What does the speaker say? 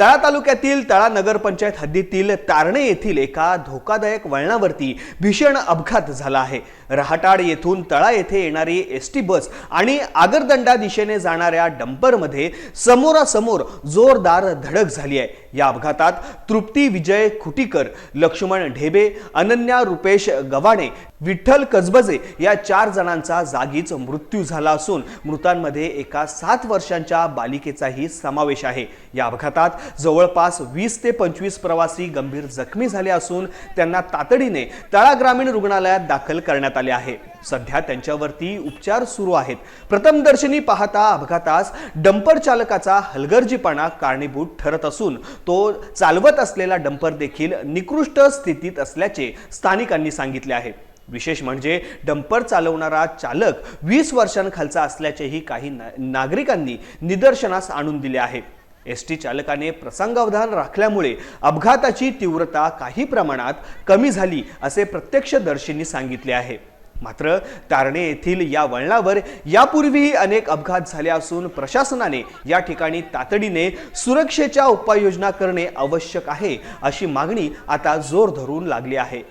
तळा तालुक्यातील तळा नगरपंचायत हद्दीतील तारणे येथील एका धोकादायक वळणावरती भीषण अपघात झाला आहे. रहाटाड येथून तळा येथे येणारी एस टी बस आणि आगरदंडा दिशेने जाणाऱ्या डंपरमध्ये समोरासमोर जोरदार धडक झाली आहे. या अपघातात तृप्ती विजय खुटीकर लक्ष्मण ढेबे अनन्या रुपेश गव्हाणे विठ्ठल कसबजे या चार जणांचा जागीच मृत्यू झाला असून मृतांमध्ये एका सात वर्षांच्या बालिकेचाही समावेश आहे. या अपघातात जवळपास वीस ते पंचवीस प्रवासी गंभीर जखमी झाले असून त्यांना तातडीने तळा ग्रामीण रुग्णालयात दाखल करण्यात आले आहे. सध्या त्यांच्यावरती उपचार सुरू आहेत. प्रथमदर्शनी पाहता अपघातास डंपर चालकाचा हलगर्जीपणा कारणीभूत ठरत असून तो चालवत असलेला डंपर देखील निकृष्ट स्थितीत असल्याचे स्थानिकांनी सांगितले आहे. विशेष म्हणजे डंपर चालवणारा चालक वीस वर्षांखालचा असल्याचेही काही ना- नागरिकांनी निदर्शनास आणून दिले आहे. एस टी चालकाने प्रसंगावधान राखल्यामुळे अपघाताची तीव्रता काही प्रमाणात कमी झाली असे प्रत्यक्षदर्शींनी सांगितले आहे. मात्र तारणे येथील या वळणावर यापूर्वीही अनेक अपघात झाले असून प्रशासनाने या ठिकाणी तातडीने सुरक्षेच्या उपाययोजना करणे आवश्यक आहे अशी मागणी आता जोर धरून लागली आहे.